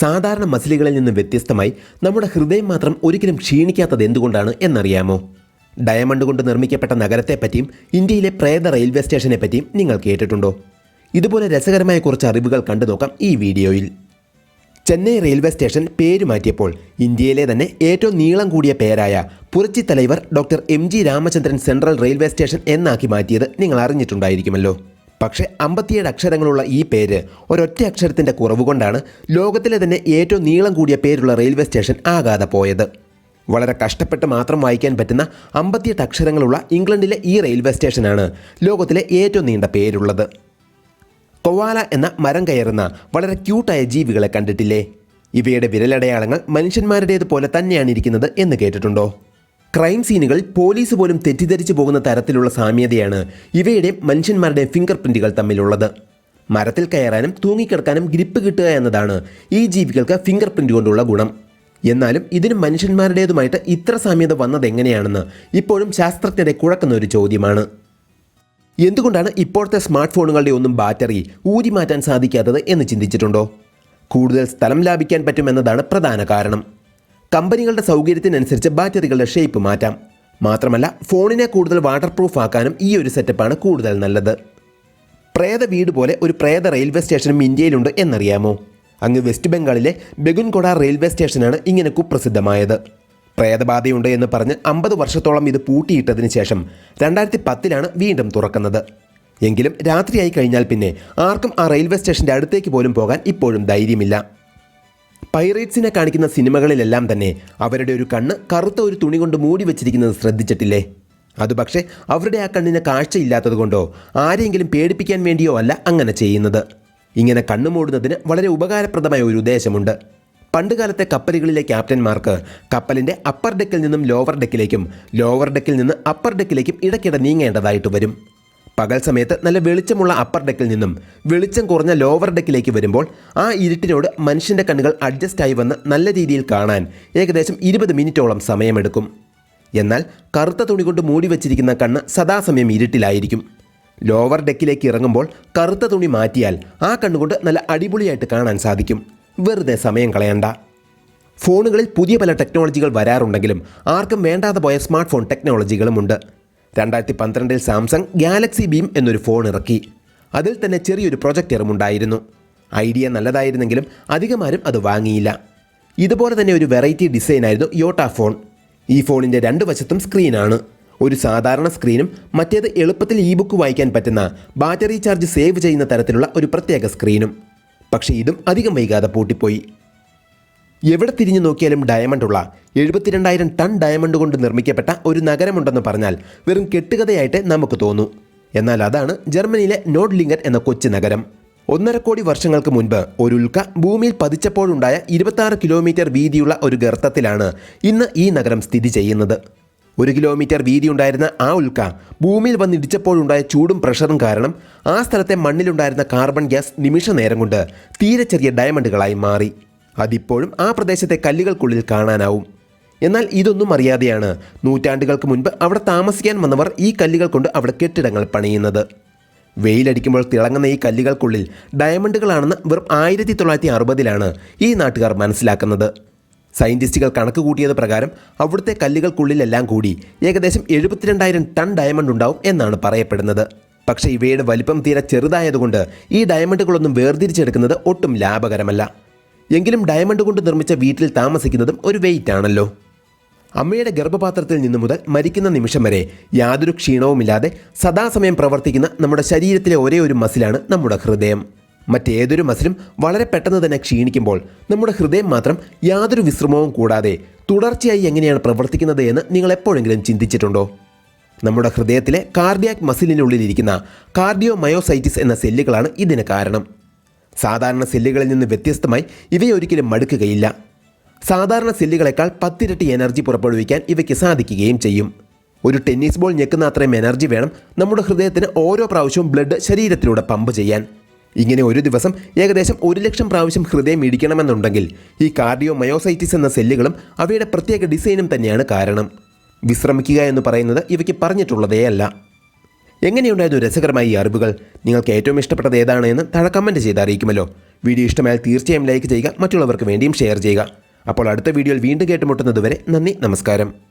സാധാരണ മസിലുകളിൽ നിന്ന് വ്യത്യസ്തമായി നമ്മുടെ ഹൃദയം മാത്രം ഒരിക്കലും ക്ഷീണിക്കാത്തത് എന്തുകൊണ്ടാണ് എന്നറിയാമോ? ഡയമണ്ട് കൊണ്ട് നിർമ്മിക്കപ്പെട്ട നഗരത്തെപ്പറ്റിയും ഇന്ത്യയിലെ പ്രേത റെയിൽവേ സ്റ്റേഷനെ പറ്റിയും നിങ്ങൾ കേട്ടിട്ടുണ്ടോ? ഇതുപോലെ രസകരമായ കുറച്ച് അറിവുകൾ കണ്ടു നോക്കാം ഈ വീഡിയോയിൽ. ചെന്നൈ റെയിൽവേ സ്റ്റേഷൻ പേര് മാറ്റിയപ്പോൾ ഇന്ത്യയിലെ തന്നെ ഏറ്റവും നീളം കൂടിയ പേരായ Puratchi Thalaivar doctor M G Ramachandran central railway station എന്നാക്കി മാറ്റിയത് നിങ്ങൾ അറിഞ്ഞിട്ടുണ്ടായിരിക്കുമല്ലോ. പക്ഷേ അമ്പത്തിയേഴ് അക്ഷരങ്ങളുള്ള ഈ പേര് ഒരൊറ്റ അക്ഷരത്തിന്റെ കുറവ് കൊണ്ടാണ് ലോകത്തിലെ തന്നെ ഏറ്റവും നീളം കൂടിയ പേരുള്ള റെയിൽവേ സ്റ്റേഷൻ ആകാതെ പോയത്. വളരെ കഷ്ടപ്പെട്ട് മാത്രം വായിക്കാൻ പറ്റുന്ന അമ്പത്തിയെട്ട് അക്ഷരങ്ങളുള്ള ഇംഗ്ലണ്ടിലെ ഈ റെയിൽവേ സ്റ്റേഷനാണ് ലോകത്തിലെ ഏറ്റവും നീണ്ട പേരുള്ളത്. കൊവാല എന്ന മരം കയറുന്ന വളരെ ക്യൂട്ടായ ജീവികളെ കണ്ടിട്ടില്ലേ? ഇവയുടെ വിരലടയാളങ്ങൾ മനുഷ്യന്മാരുടേതുപോലെ തന്നെയാണ് ഇരിക്കുന്നത് എന്ന് കേട്ടിട്ടുണ്ടോ? ക്രൈം സീനുകൾ പോലീസ് പോലും തെറ്റിദ്ധരിച്ചു പോകുന്ന തരത്തിലുള്ള സാമ്യതയാണ് ഇവയുടെ മനുഷ്യന്മാരുടെ ഫിംഗർ പ്രിന്റുകൾ തമ്മിലുള്ളത്. മരത്തിൽ കയറാനും തൂങ്ങിക്കിടക്കാനും ഗ്രിപ്പ് കിട്ടുക എന്നതാണ് ഈ ജീവികൾക്ക് ഫിംഗർ പ്രിന്റ് കൊണ്ടുള്ള ഗുണം. എന്നാലും ഇതിന് മനുഷ്യന്മാരുടേതുമായിട്ട് ഇത്ര സാമ്യത വന്നതെങ്ങനെയാണെന്ന് ഇപ്പോഴും ശാസ്ത്രജ്ഞരെ കുഴക്കുന്ന ഒരു ചോദ്യമാണ്. എന്തുകൊണ്ടാണ് ഇപ്പോഴത്തെ സ്മാർട്ട് ഫോണുകളുടെ ഒന്നും ബാറ്ററി ഊരി മാറ്റാൻ സാധിക്കാത്തത് എന്ന് ചിന്തിച്ചിട്ടുണ്ടോ? കൂടുതൽ സ്ഥലം ലാഭിക്കാൻ പറ്റുമെന്നതാണ് പ്രധാന കാരണം. കമ്പനികളുടെ സൗകര്യത്തിനനുസരിച്ച് ബാറ്ററികളുടെ ഷേപ്പ് മാറ്റാം. മാത്രമല്ല ഫോണിനെ കൂടുതൽ വാട്ടർ പ്രൂഫ് ആക്കാനും ഈ ഒരു സെറ്റപ്പാണ് കൂടുതൽ നല്ലത്. പ്രേത വീട് പോലെ ഒരു പ്രേത റെയിൽവേ സ്റ്റേഷനും ഇന്ത്യയിലുണ്ട് എന്നറിയാമോ? അങ്ങ് വെസ്റ്റ് ബംഗാളിലെ ബെഗുൻകൊട റെയിൽവേ സ്റ്റേഷനാണ് ഇങ്ങനെ കുപ്രസിദ്ധമായത്. പ്രേതബാധയുണ്ട് എന്ന് പറഞ്ഞ് അമ്പത് വർഷത്തോളം ഇത് പൂട്ടിയിട്ടതിന് ശേഷം രണ്ടായിരത്തി പത്തിലാണ് വീണ്ടും തുറക്കുന്നത്. എങ്കിലും രാത്രിയായി കഴിഞ്ഞാൽ പിന്നെ ആർക്കും ആ റെയിൽവേ സ്റ്റേഷന്റെ അടുത്തേക്ക് പോലും പോകാൻ ഇപ്പോഴും ധൈര്യമില്ല. പൈറേറ്റ്സിനെ കാണിക്കുന്ന സിനിമകളിലെല്ലാം തന്നെ അവരുടെ ഒരു കണ്ണ് കറുത്ത ഒരു തുണി കൊണ്ട് മൂടി വെച്ചിരിക്കുന്നത് ശ്രദ്ധിച്ചിട്ടില്ലേ? അത് പക്ഷേ അവരുടെ ആ കണ്ണിന് കാഴ്ചയില്ലാത്തതുകൊണ്ടോ ആരെങ്കിലും പേടിപ്പിക്കാൻ വേണ്ടിയോ അല്ല അങ്ങനെ ചെയ്യുന്നത്. ഇങ്ങനെ കണ്ണു മൂടുന്നതിന് വളരെ ഉപകാരപ്രദമായ ഒരു ഉദ്ദേശമുണ്ട്. പണ്ടുകാലത്തെ കപ്പലുകളിലെ ക്യാപ്റ്റന്മാർക്ക് കപ്പലിന്റെ അപ്പർ ഡെക്കിൽ നിന്നും ലോവർ ഡെക്കിലേക്കും ലോവർ ഡെക്കിൽ നിന്ന് അപ്പർ ഡെക്കിലേക്കും ഇടയ്ക്കിടെ നീങ്ങേണ്ടതായിട്ട് വരും. പകൽ സമയത്ത് നല്ല വെളിച്ചമുള്ള അപ്പർ ഡെക്കിൽ നിന്നും വെളിച്ചം കുറഞ്ഞ ലോവർ ഡെക്കിലേക്ക് വരുമ്പോൾ ആ ഇരുട്ടിനോട് മനുഷ്യന്റെ കണ്ണുകൾ അഡ്ജസ്റ്റായി വന്ന് നല്ല രീതിയിൽ കാണാൻ ഏകദേശം ഇരുപത് മിനിറ്റോളം സമയമെടുക്കും. എന്നാൽ കറുത്ത തുണി കൊണ്ട് മൂടി വച്ചിരിക്കുന്ന കണ്ണ് സദാസമയം ഇരുട്ടിലായിരിക്കും. ലോവർ ഡെക്കിലേക്ക് ഇറങ്ങുമ്പോൾ കറുത്ത തുണി മാറ്റിയാൽ ആ കണ്ണുകൊണ്ട് നല്ല അടിപൊളിയായിട്ട് കാണാൻ സാധിക്കും. വെറുതെ സമയം കളയണ്ട. ഫോണുകളിൽ പുതിയ പല ടെക്നോളജികൾ വരാറുണ്ടെങ്കിലും ആർക്കും വേണ്ടാതെ പോയ സ്മാർട്ട് ഫോൺ ടെക്നോളജികളുമുണ്ട് രണ്ടായിരത്തി പന്ത്രണ്ടിൽ സാംസങ് ഗാലക്സി ബീം എന്നൊരു ഫോൺ ഇറക്കി. അതിൽ തന്നെ ചെറിയൊരു പ്രൊജക്ടറും ഉണ്ടായിരുന്നു. ഐഡിയ നല്ലതായിരുന്നെങ്കിലും അധികമാരും അത് വാങ്ങിയില്ല. ഇതുപോലെ തന്നെ ഒരു വെറൈറ്റി ഡിസൈനായിരുന്നു യോട്ട ഫോൺ. ഈ ഫോണിന്റെ രണ്ട് വശത്തും സ്ക്രീനാണ്. ഒരു സാധാരണ സ്ക്രീനും മറ്റേത് എളുപ്പത്തിൽ ഇ ബുക്ക് വായിക്കാൻ പറ്റുന്ന ബാറ്ററി ചാർജ് സേവ് ചെയ്യുന്ന തരത്തിലുള്ള ഒരു പ്രത്യേക സ്ക്രീനും. പക്ഷേ ഇതും അധികം വൈകാതെ പൂട്ടിപ്പോയി. എവിടെ തിരിഞ്ഞു നോക്കിയാലും ഡയമണ്ട് ഉള്ള എഴുപത്തിരണ്ടായിരം ടൺ ഡയമണ്ട് കൊണ്ട് നിർമ്മിക്കപ്പെട്ട ഒരു നഗരമുണ്ടെന്ന് പറഞ്ഞാൽ വെറും കെട്ടുകഥയായിട്ട് നമുക്ക് തോന്നും. എന്നാൽ അതാണ് ജർമ്മനിയിലെ നോഡ്ലിംഗൻ എന്ന കൊച്ചു നഗരം. ഒന്നര കോടി വർഷങ്ങൾക്ക് മുൻപ് ഒരു ഉൽക്ക ഭൂമിയിൽ പതിച്ചപ്പോഴുണ്ടായ ഇരുപത്താറ് കിലോമീറ്റർ വീതിയുള്ള ഒരു ഗർത്തത്തിലാണ് ഇന്ന് ഈ നഗരം സ്ഥിതി ചെയ്യുന്നത്. ഒരു കിലോമീറ്റർ വീതിയുണ്ടായിരുന്ന ആ ഉൽക്ക ഭൂമിയിൽ വന്നിടിച്ചപ്പോഴുണ്ടായ ചൂടും പ്രഷറും കാരണം ആ സ്ഥലത്തെ മണ്ണിലുണ്ടായിരുന്ന കാർബൺ ഗ്യാസ് നിമിഷ നേരം കൊണ്ട് തീരെ ചെറിയ ഡയമണ്ടുകളായി മാറി. അതിപ്പോഴും ആ പ്രദേശത്തെ കല്ലുകൾക്കുള്ളിൽ കാണാനാവും. എന്നാൽ ഇതൊന്നും അറിയാതെയാണ് നൂറ്റാണ്ടുകൾക്ക് മുൻപ് അവിടെ താമസിക്കാൻ വന്നവർ ഈ കല്ലുകൾ കൊണ്ട് അവിടെ കെട്ടിടങ്ങൾ പണിയുന്നത്. വെയിലടിക്കുമ്പോൾ തിളങ്ങുന്ന ഈ കല്ലുകൾക്കുള്ളിൽ ഡയമണ്ടുകളാണെന്ന് വെറും ആയിരത്തി തൊള്ളായിരത്തി അറുപതിലാണ് ഈ നാട്ടുകാർ മനസ്സിലാക്കുന്നത്. സയന്റിസ്റ്റുകൾ കണക്ക് കൂട്ടിയത് പ്രകാരം അവിടുത്തെ കല്ലുകൾക്കുള്ളിലെല്ലാം കൂടി ഏകദേശം എഴുപത്തിരണ്ടായിരം ടൺ ഡയമണ്ട് ഉണ്ടാവും എന്നാണ് പറയപ്പെടുന്നത്. പക്ഷേ ഇവയുടെ വലിപ്പം തീരെ ചെറുതായതുകൊണ്ട് ഈ ഡയമണ്ടുകളൊന്നും വേർതിരിച്ചെടുക്കുന്നത് ഒട്ടും ലാഭകരമല്ല. എങ്കിലും ഡയമണ്ട് കൊണ്ട് നിർമ്മിച്ച വീട്ടിൽ താമസിക്കുന്നതും ഒരു വെയിറ്റ് ആണല്ലോ അമ്മയുടെ ഗർഭപാത്രത്തിൽ നിന്ന് മുതൽ മരിക്കുന്ന നിമിഷം വരെ യാതൊരു ക്ഷീണവുമില്ലാതെ സദാസമയം പ്രവർത്തിക്കുന്ന നമ്മുടെ ശരീരത്തിലെ ഒരേ ഒരു മസിലാണ് നമ്മുടെ ഹൃദയം. മറ്റേതൊരു മസിലും വളരെ പെട്ടെന്ന് തന്നെ ക്ഷീണിക്കുമ്പോൾ നമ്മുടെ ഹൃദയം മാത്രം യാതൊരു വിശ്രമവും കൂടാതെ തുടർച്ചയായി എങ്ങനെയാണ് പ്രവർത്തിക്കുന്നത് എന്ന് നിങ്ങൾ എപ്പോഴെങ്കിലും ചിന്തിച്ചിട്ടുണ്ടോ? നമ്മുടെ ഹൃദയത്തിലെ കാർഡിയാക് മസിലിനുള്ളിലിരിക്കുന്ന കാർഡിയോ മയോസൈറ്റിസ് എന്ന സെല്ലുകളാണ് ഇതിന് കാരണം. സാധാരണ സെല്ലുകളിൽ നിന്ന് വ്യത്യസ്തമായി ഇവയൊരിക്കലും മടുക്കുകയില്ല. സാധാരണ സെല്ലുകളെക്കാൾ പത്തിരട്ടി എനർജി പുറപ്പെടുവിക്കാൻ ഇവയ്ക്ക് സാധിക്കുകയും ചെയ്യും. ഒരു ടെന്നീസ് ബോൾ ഞെക്കുന്ന അത്രയും എനർജി വേണം നമ്മുടെ ഹൃദയത്തിന് ഓരോ പ്രാവശ്യവും ബ്ലഡ് ശരീരത്തിലൂടെ പമ്പ് ചെയ്യാൻ. ഇങ്ങനെ ഒരു ദിവസം ഏകദേശം ഒരു ലക്ഷം പ്രാവശ്യം ഹൃദയം ഇടിക്കണമെന്നുണ്ടെങ്കിൽ ഈ കാർഡിയോ മയോസൈറ്റിസ് എന്ന സെല്ലുകളും അവയുടെ പ്രത്യേക ഡിസൈനും തന്നെയാണ് കാരണം. വിശ്രമിക്കുക എന്ന് പറയുന്നത് ഇവയ്ക്ക് പറഞ്ഞിട്ടുള്ളതേ അല്ല എങ്ങനെയുണ്ടായിരുന്നു രസകരമായ ഈ അറിവുകൾ? നിങ്ങൾക്ക് ഏറ്റവും ഇഷ്ടപ്പെട്ടത് ഏതാണ് എന്ന് താഴെ കമന്റ് ചെയ്ത് അറിയിക്കുമല്ലോ. വീഡിയോ ഇഷ്ടമായാൽ തീർച്ചയായും ലൈക്ക് ചെയ്യുക മറ്റുള്ളവർക്ക് വേണ്ടിയും ഷെയർ ചെയ്യുക. അപ്പോൾ അടുത്ത വീഡിയോയിൽ വീണ്ടും കേട്ടുമുട്ടുന്നതുവരെ നന്ദി നമസ്കാരം.